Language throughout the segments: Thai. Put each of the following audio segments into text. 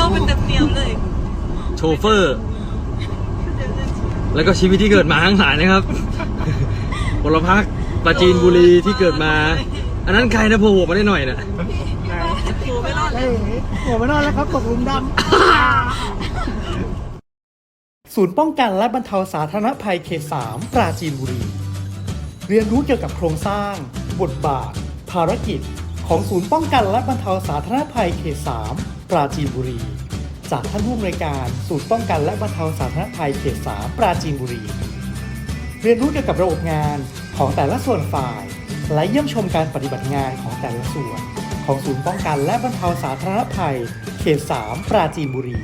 แล้วเป็นเต็มๆเลย โชเฟอร์ แล้วก็ชีวิตที่เกิดมาทั้งหลายนะครับพลพักปราจีนบุรีที่เกิดมา อันนั้นใครนะโผล่มาได้หน่อยน่ะโผล่ไม่รอดเอ้ยหัวไม่นอนแล้วครับตกหลุมดำศูนย์ป้องกันและบรรเทาสาธารณภัยเขต 3 ปราจีนบุรี เรียนรู้เกี่ยวกับโครงสร้าง บทบาท ภารกิจ ของศูนย์ป้องกันและบรรเทาสาธารณภัยเขต 3 ปราจีนบุรี จากท่านผู้อำนวยการศูนย์ป้องกันและบรรเทาสาธารณภัยเขต3ปราจีนบุรี เรียนรู้เกี่ยวกับระบบงานของแต่ละส่วนฝ่าย และเยี่ยมชมการปฏิบัติงานของแต่ละส่วน ของศูนย์ป้องกันและบรรเทาสาธารณภัย เขต3ปราจีนบุรี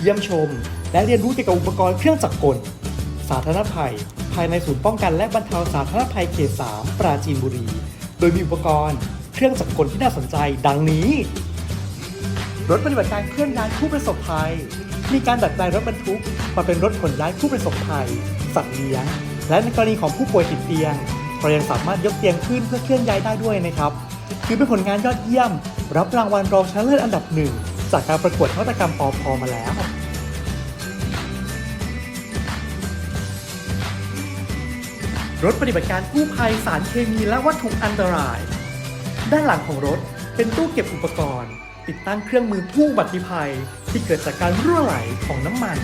เยี่ยมชม และเรียนรู้เกี่ยวกับอุปกรณ์เครื่องจักรกล สาธารณภัย ภายในศูนย์ป้องกันและบรรเทาสาธารณภัยเขต3ปราจีนบุรี โดยมีอุปกรณ์เครื่องจักรกลที่น่าสนใจดังนี้ รถปฏิบัติการเคลื่อนย้ายผู้ประสบภัย มีการดัดแปลงรถบรรทุกมาเป็นรถขนย้ายผู้ประสบภัย สัตว์เลี้ยง และในกรณีของผู้ป่วยติดเตียงเรายังสามารถยกเตียงขึ้นเพื่อเคลื่อนย้ายได้ด้วยนะครับถือเป็นผลงานยอดเยี่ยม รับรางวัลรองชนะเลิศอันดับหนึ่งจากการประกวดนวัตกรรมปอพมาแล้วรถปฏิบัติการกู้ภัยสารเคมีและวัตถุอันตราย ด้านหลังของรถเป็นตู้เก็บอุปกรณ์ ติดตั้งเครื่องมือผู้บัติภัย ที่เกิดจากการรั่วไหลของน้ำมัน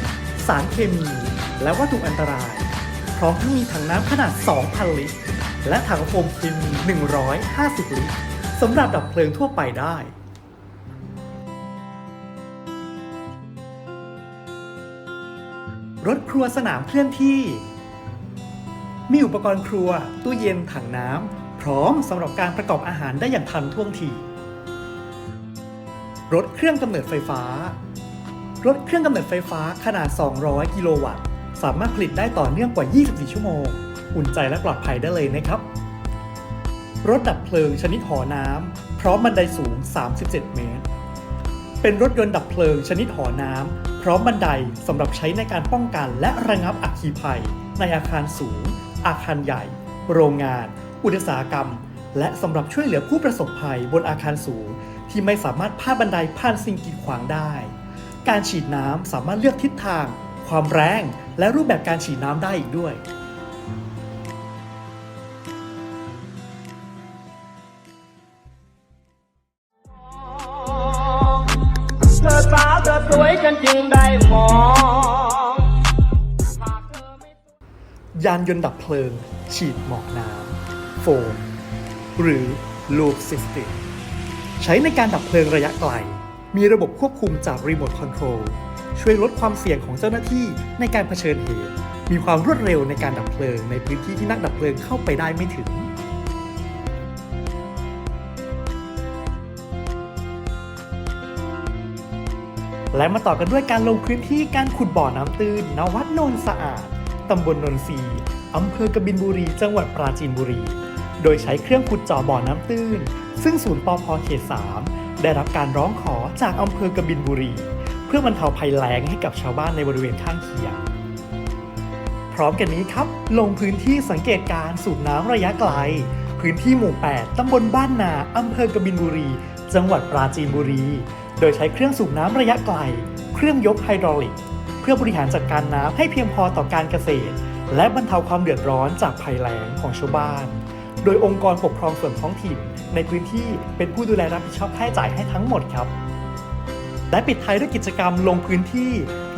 สารเคมี และวัตถุอันตราย พร้อมทั้งมีถังน้ำขนาด 2,000 ลิตร และถังโฟมเคมี150 ลิตรสำหรับดับเพลิงทั่วไปได้รถครัวสนามเคลื่อนที่ มีอุปกรณ์ครัว ตู้เย็น ถังน้ำ พร้อมสำหรับการประกอบอาหารได้อย่างทันท่วงที รถเครื่องกำเนิดไฟฟ้า รถเครื่องกำเนิดไฟฟ้าขนาด 200 กิโลวัตต์ สามารถผลิตได้ต่อเนื่องกว่า 24 ชั่วโมง อุ่นใจและปลอดภัยได้เลยนะครับ รถดับเพลิงชนิดหอน้ำพร้อมบันไดสูง 37 เมตร เป็นรถยนต์ดับเพลิงชนิดหอน้ำพร้อมบันไดสำหรับใช้ในการป้องกันและระงับอัคคีภัย ในอาคารสูง อาคารใหญ่ โรงงาน อุตสาหกรรม และสำหรับช่วยเหลือผู้ประสบภัยบนอาคารสูง ที่ไม่สามารถพาดบันไดผ่านสิ่งกีดขวางได้ การฉีดน้ำสามารถเลือกทิศทาง ความแรง และรูปแบบการฉีดน้ำได้อีกด้วย เธอสาวเธอสวยฉันจึงได้มอง ยานยนต์ดับเพลิง ฉีดหมอกน้ำโฟม หรือ Loop System ใช้ในการดับเพลิงระยะไกล มีระบบควบคุมจากรีโมทคอนโทรลช่วยลดความเสี่ยงของเจ้าหน้าที่ในการเผชิญเหตุ มีความรวดเร็วในการดับเพลิงในพื้นที่ที่นักดับเพลิงเข้าไปได้ไม่ถึง และมาต่อกันด้วยการลงพื้นที่การขุดบ่อน้ำตื้นณวัดโนนสะอาดตำบลนนทรีอำเภอกบินบุรี จังหวัดปราจีนบุรี โดยใช้เครื่องขุดเจาะบ่อน้ำตื้น ซึ่งศูนย์ปอพเขต3ได้รับการร้องขอจากอำเภอกบินบุรี เพื่อบรรเทาภัยแล้งให้กับชาวบ้านในบริเวณข้างเคียง พร้อมกันนี้ครับ ลงพื้นที่สังเกตการสูบน้ำระยะไกล พื้นที่หมู่ 8 ตำบลบ้านนาอำเภอกบินบุรี จังหวัดปราจีนบุรี โดยใช้เครื่องสูบน้ำระยะไกล เครื่องยกไฮดรอลิก เพื่อบริหารจัดการน้ำให้เพียงพอต่อการเกษตร และบรรเทาความเดือดร้อนจากภัยแล้งของชาวบ้าน ดยองค์กรปกครองส่วนท้องถิ่น ในพื้นที่เป็นผู้ดูแลรับผิดชอบค่าใช้จ่ายให้ทั้งหมดครับ และปิดท้ายด้วยกิจกรรมลงพื้นที่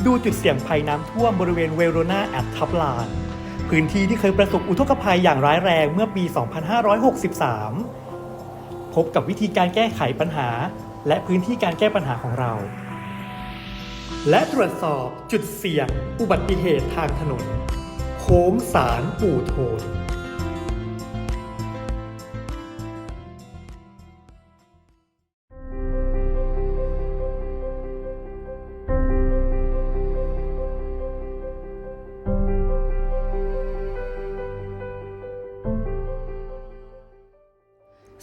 ดูจุดเสี่ยงภัยน้ำท่วมบริเวณเวโรนาแอดทับลานพื้นที่ที่เคยประสบอุทกภัยอย่างร้ายแรงเมื่อปี 2563 พบกับวิธีการแก้ไขปัญหา และพื้นที่การแก้ปัญหาของเรา และตรวจสอบจุดเสี่ยง อุบัติเหตุทางถนนโค้งสารปู่โทน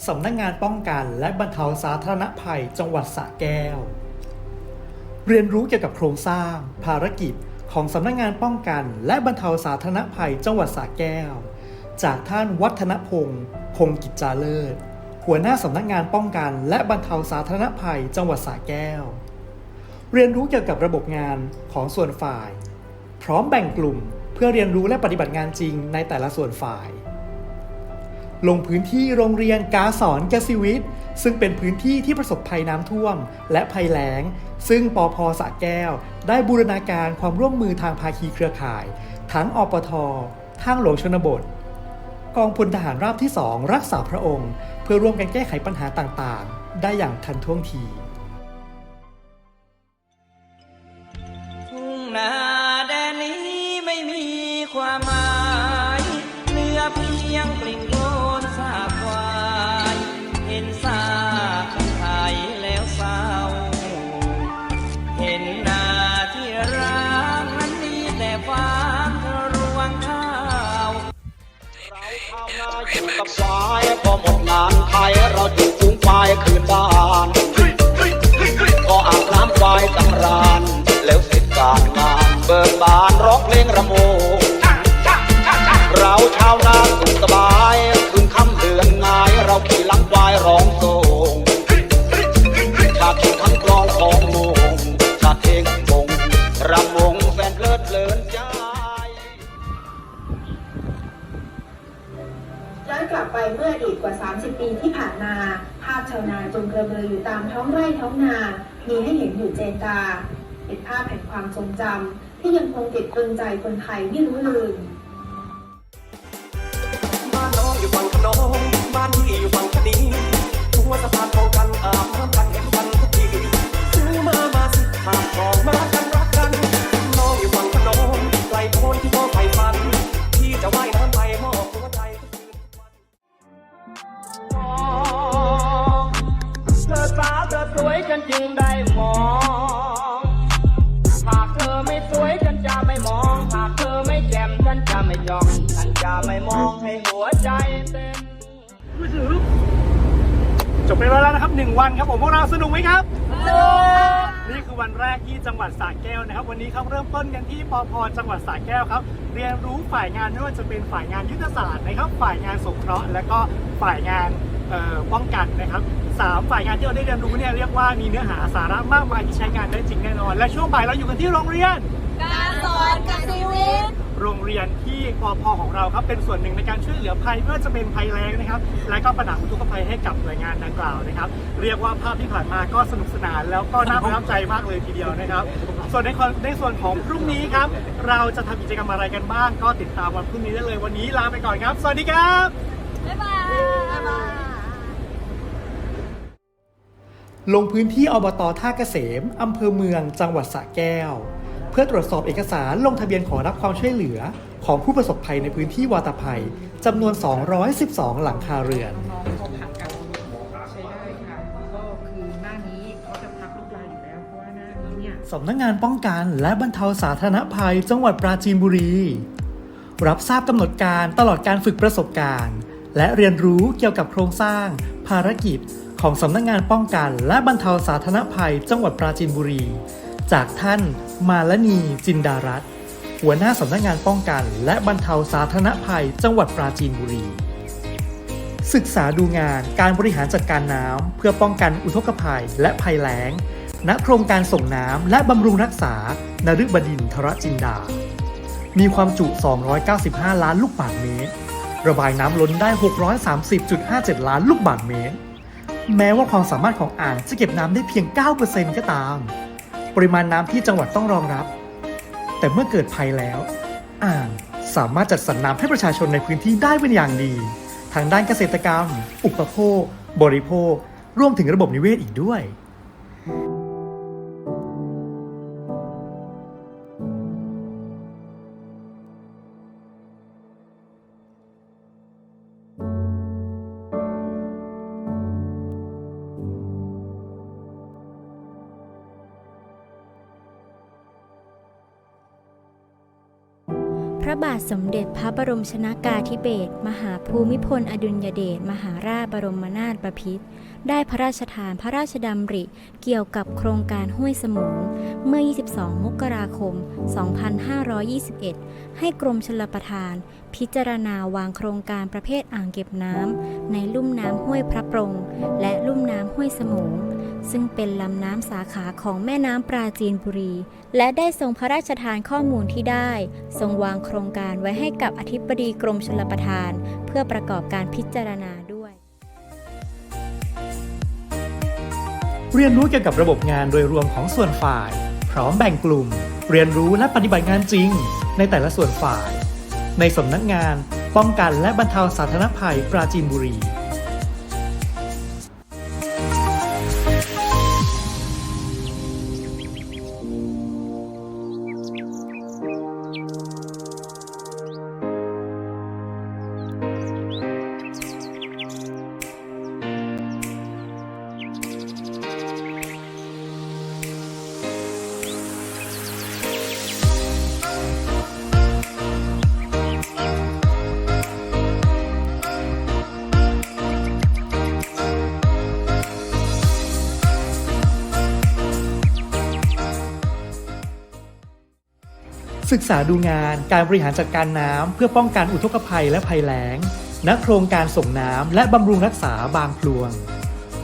สำนักงงานป้องกันและบรรเทาสาธารณภัยจังหวัดสระแก้ว เรียนรู้เกี่ยวกับโครงสร้าง ภารกิจของสำนักงงานป้องกัน และบรรเทาสาธารณภัยจังหวัดสระแก้ว จากท่านวัฒนพงศ์พงกิจจาเลิศหัวหน้าสำนักงานป้องกัน และบรรเทาสาธารณภัยจังหวัดสระแก้ว เรียนรู้เกี่ยวกับระบบงานของส่วนฝ่าย พร้อมแบ่งกลุ่มเพื่อเรียนรู้และปฏิบัติงานจริงในแต่ละส่วนฝ่าย ลงพื้นที่โรงเรียนกาสอนแกสิวิทซึ่งเป็นพื้นที่ที่ประสบภัยน้ำท่วม และภัยแล้ง ซึ่งปอพสะแก้ว ได้บูรณาการความร่วมมือทางภาคีเครือข่าย ทั้งอปททางหลวงชนบท กองพลทหารราบที่ 2 รักษาพระองค์ เพื่อร่วมกันแก้ไขปัญหาต่างๆ ได้อย่างทันท่วงที เราชาวนาอยู่กับควายพอหมดงานไทยเราจูงฝูงควายคืนบ้านก็อาบน้ำควายสำรานแล้วเสร็จการงานเบิกบานร้องเพลงระโมงเราชาวนาสุขสบายคืนค่ำเดือนงายเราขี่หลังควายร้องโซ ย้อนกลับไปเมื่ออดีตกว่า 30 ปีที่ผ่านมา ภาพชาวนาจงกระเบืออยู่ตามท้องไร่ท้องนา มีให้เห็นอยู่เจนตา เป็นภาพแห่งความทรงจำที่ยังคงติดตรึงใจคนไทยไม่รู้ลืมบ้านน้องอยู่ฝั่งขนมบ้านพี่อยู่ฝั่งคดีทัวสะพานมองกันอาบน้ำกัน จบไปแล้วนะครับหนึ่งวันครับผมพวกเราสนุกไหมครับสนุกนี่คือวันแรกที่จังหวัดสระแก้วนะครับ วันนี้ครับเริ่มต้นกันที่ปอพจังหวัดสระแก้วครับ เรียนรู้ฝ่ายงานไม่ว่าจะเป็นฝ่ายงานยุทธศาสตร์นะครับ ฝ่ายงานสงเคราะห์และก็ฝ่ายงานเอ่อป้องกันนะครับสามฝ่ายงานที่เราได้เรียนรู้เนี่ยเรียกว่ามีเนื้อหาสาระมากมายที่ใช้งานได้จริงแน่นอน และช่วงบ่ายเราอยู่กันที่โรงเรียน การสอนกับชีวิต โรงเรียนที่ปอพของเราครับเป็นส่วนหนึ่งในการช่วยเหลือภัยไม่ว่าจะเป็นภัยแล้งนะครับ และก็ปัญหาอุทกภัยให้กับหน่วยงานดังกล่าวนะครับ เรียกว่าภาพที่ผ่านมาก็สนุกสนานแล้วก็น่าประทับใจมากเลยทีเดียวนะครับ ส่วนในคนในส่วนของพรุ่งนี้ครับ เราจะทำกิจกรรมอะไรกันบ้าง ก็ติดตามวันพรุ่งนี้ได้เลยวันนี้ลาไปก่อนครับ สวัสดีครับบ๊ายบายบ๊ายบายลงพื้นที่อบตท่าเกษม อำเภอเมือง จังหวัดสระแก้วเพื่อตรวจสอบเอกสารลงทะเบียนขอรับความช่วยเหลือ ของผู้ประสบภัยในพื้นที่วาตภัยจำนวน 212 หลังคาเรือน น้องเขาผ่านการใช้ได้ค่ะก็คือหน้านี้เขาจะพักลูกลายอยู่แล้วเพราะว่าหน้านี้เนี่ย สำนักงานป้องกันและบรรเทาสาธารณภัยจังหวัดปราจีนบุรี รับทราบกำหนดการตลอดการฝึกประสบการณ์ และเรียนรู้เกี่ยวกับโครงสร้าง ภารกิจ ของสำนักงานป้องกัน และบรรเทาสาธารณภัย จังหวัดปราจีนบุรี จากท่านมาลนีจินดารัตน์หัวหน้าสำนักงานป้องกัน และบรรเทาสาธารณภัย จังหวัดปราจีนบุรี ศึกษาดูงานการบริหารจัดการน้ำเพื่อป้องกันอุทกภัยและภัยแล้ง ณโครงการส่งน้ำและบำรุงรักษานฤบดินทรจินดา มีความจุ 295 ล้านลูกบาศก์เมตร ระบายน้ำล้นได้ 630.57 ล้านลูกบาศก์เมตร แม้ว่าความสามารถของอ่างจะเก็บน้ำได้เพียง 9%ก็ตาม ปริมาณน้ำที่จังหวัดต้องรองรับ แต่เมื่อเกิดภัยแล้ว อ่างสามารถจัดสรรน้ำให้ประชาชนในพื้นที่ได้เป็นอย่างดี ทางด้านเกษตรกรรม อุปโภค บริโภค รวมถึงระบบนิเวศอีกด้วย ระบาทสมเด็จพระบรมชนากาธิเบศรมหาภูมิพล อดุลยเดชมหาราชบรมนาถบพิตรได้พระราชทานพระราชดำริเกี่ยวกับโครงการห้วยสมุงเมื่อ 22 มกราคม 2521 ให้กรมชลประทาน พิจารณาวางโครงการประเภทอ่างเก็บน้ำในลุ่มน้ำห้วยพระปรง และลุ่มน้ำห้วยสมุง ซึ่งเป็นลำน้ำสาขาของแม่น้ำปราจีนบุรี และได้ทรงพระราชทานข้อมูลที่ได้ ทรงวางโครงการไว้ให้กับอธิบดีกรมชลประทาน เพื่อประกอบการพิจารณาด้วย เรียนรู้เกี่ยวกับระบบงานโดยรวมของส่วนฝ่าย พร้อมแบ่งกลุ่ม เรียนรู้และปฏิบัติงานจริง ในแต่ละส่วนฝ่าย ในสำนักงาน ป้องกันและบรรเทาสาธารณภัยปราจีนบุรี ศึกษาดูงานการบริหารจัดการน้ำ เพื่อป้องกันอุทกภัยและภัยแล้งณโครงการส่งน้ำและบำรุงรักษาบางพลวง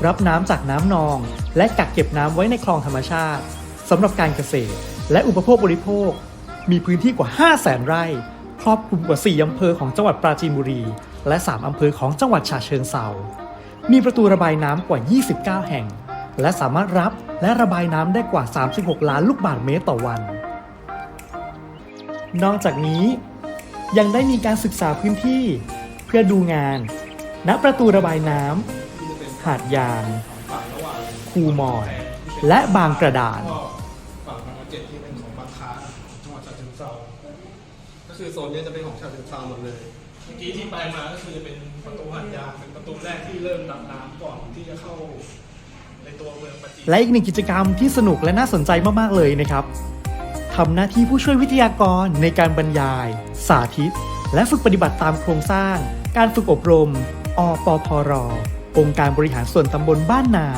รับน้ำจากน้ำนอง และกักเก็บน้ำไว้ในคลองธรรมชาติสำหรับการเกษตร และอุปโภคบริโภค มีพื้นที่กว่า 5 0 0แสนไร่ ครอบคลุมกว่า 4อำเภอของจังหวัดปราจีนบุรี และ 3อำเภอของจังหวัดฉะเชิงเทรามีประตูระบายน้ำกว่า 29 แห่ง และสามารถรับและระบายน้ำได้กว่า 36 ล้านลูกบาศก์เมตรต่อวัน นอกจากนี้ ยังได้มีการศึกษาพื้นที่เพื่อดูงาน ณประตูระบายน้ำหาดยางคูมอนและบางกระดานฝั่งบางกระเจ็ดที่เป็นของบางค้าจังหวัดฉะเชิงเทราก็คือโซนนี้จะเป็นของฉะเชิงเทราหมดเลยเมื่อกี้ที่ไปมาก็คือจะเป็นประตูหาดยางเป็นประตูแรกที่เริ่มดับน้ำก่อนที่จะเข้าในตัวเมืองปราจีนและอีกหนึ่งกิจกรรมที่สนุกและน่าสนใจมาก ๆ เลยนะครับ ทำหน้าที่ผู้ช่วยวิทยากรในการบรรยาย สาธิต และฝึกปฏิบัติตามโครงสร้าง การฝึกอบรม อปพร องค์การบริหารส่วนตำบลบ้านนา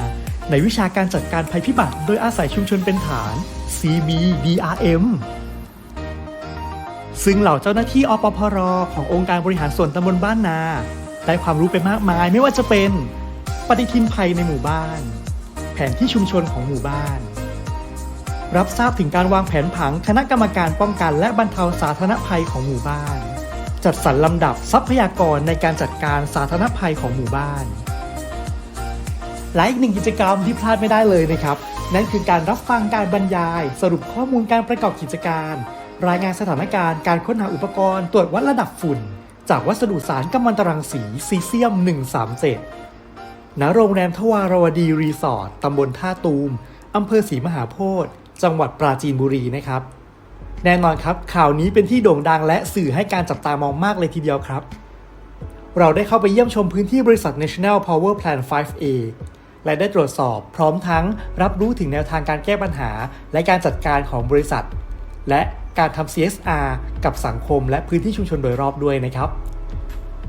ในวิชาการจัดการภัยพิบัติ โดยอาศัยชุมชนเป็นฐาน CBDRM ซึ่งเหล่าเจ้าหน้าที่อปพร ขององค์การบริหารส่วนตำบลบ้านนา ได้ความรู้ไปมากมาย ไม่ว่าจะเป็น ปฏิทินภัยในหมู่บ้าน แผนที่ชุมชนของหมู่บ้าน รับทราบถึงการวางแผนผังคณะกรรมการป้องกัน และบรรเทาสาธารณภัยของหมู่บ้าน จัดสรรลำดับทรัพยากรในการจัดการสาธารณภัยของหมู่บ้านและอีกหนึ่งกิจกรรมที่พลาดไม่ได้เลยนะครับ นั่นคือการรับฟังการบรรยาย สรุปข้อมูลการประกอบกิจการ รายงานสถานการณ์การค้นหาอุปกรณ์ตรวจวัดระดับฝุ่น จากวัสดุสารกัมมันตรังสีซีเซียม 137ณโรงแรมทวารวดีรีสอร์ทตำบลท่าตูมอำเภอศรีมหาโพธิ์ จังหวัดปราจีนบุรีนะครับ แน่นอนครับข่าวนี้เป็นที่โด่งดังและสื่อให้การจับตามองมากเลยทีเดียวครับ เราได้เข้าไปเยี่ยมชมพื้นที่บริษัท National Power Plan 5A และได้ตรวจสอบพร้อมทั้งรับรู้ถึงแนวทางการแก้ปัญหา และการจัดการของบริษัท และการทำ CSR กับสังคม และพื้นที่ชุมชนโดยรอบด้วยนะครับ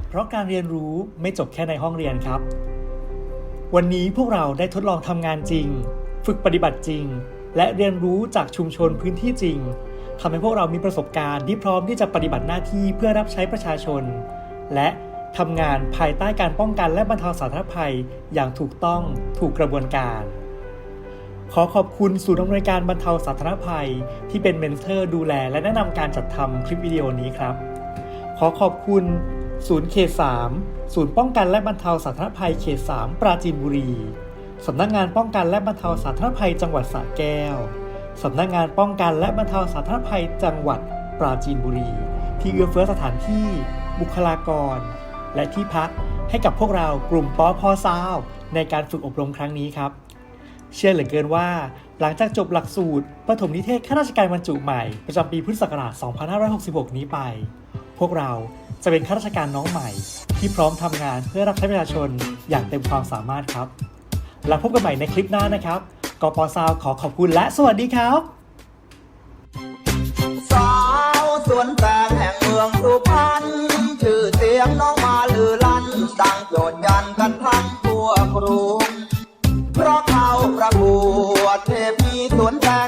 เพราะการเรียนรู้ไม่จบแค่ในห้องเรียนครับ วันนี้พวกเราได้ทดลองทำงานจริง ฝึกปฏิบัติจริง และเรียนรู้จากชุมชนพื้นที่จริงทำให้พวกเรามีประสบการณ์ที่พร้อมที่จะปฏิบัติหน้าที่เพื่อรับใช้ประชาชน และทำงานภายใต้การป้องกันและบรรเทาสาธารณภัยอย่างถูกต้องถูกกระบวนการ ขอขอบคุณศูนย์อำนวยการบรรเทาสาธารณภัย ที่เป็นเมนเทอร์ดูแล และแนะนำการจัดทำคลิปวิดีโอนี้ครับ ขอขอบคุณศูนย์เขต3ศูนย์ป้องกันและบรรเทาสาธารณภัยเขต3ปราจีนบุรี สำนักงานป้องกันและบรรเทาสาธารณภัยจังหวัดสระแก้ว สำนักงานป้องกันและบรรเทาสาธารณภัยจังหวัดปราจีนบุรี ที่เอื้อเฟื้อสถานที่ บุคลากร และที่พักให้กับพวกเรากลุ่มปอพอซาวในการฝึกอบรมครั้งนี้ครับ เชื่อเหลือเกินว่า หลังจากจบหลักสูตรปฐมนิเทศข้าราชการบรรจุใหม่ ประจำปีพุทธศักราช 2566 นี้ไป พวกเราจะเป็นข้าราชการน้องใหม่ ที่พร้อมทำงานเพื่อรับใช้ประชาชนอย่างเต็มความสามารถครับ แล้วพบกันใหม่ในคลิปหน้านะครับกปซาวขอขอบคุณและสวัสดีครับ สาวสวนแตงแห่งเมืองสุพรรณชื่อเสียงน้องมาลือลั่นดังโจดยันกันทั้งทั่วกรุงเพราะเขาประกวดเทพีสวนแตง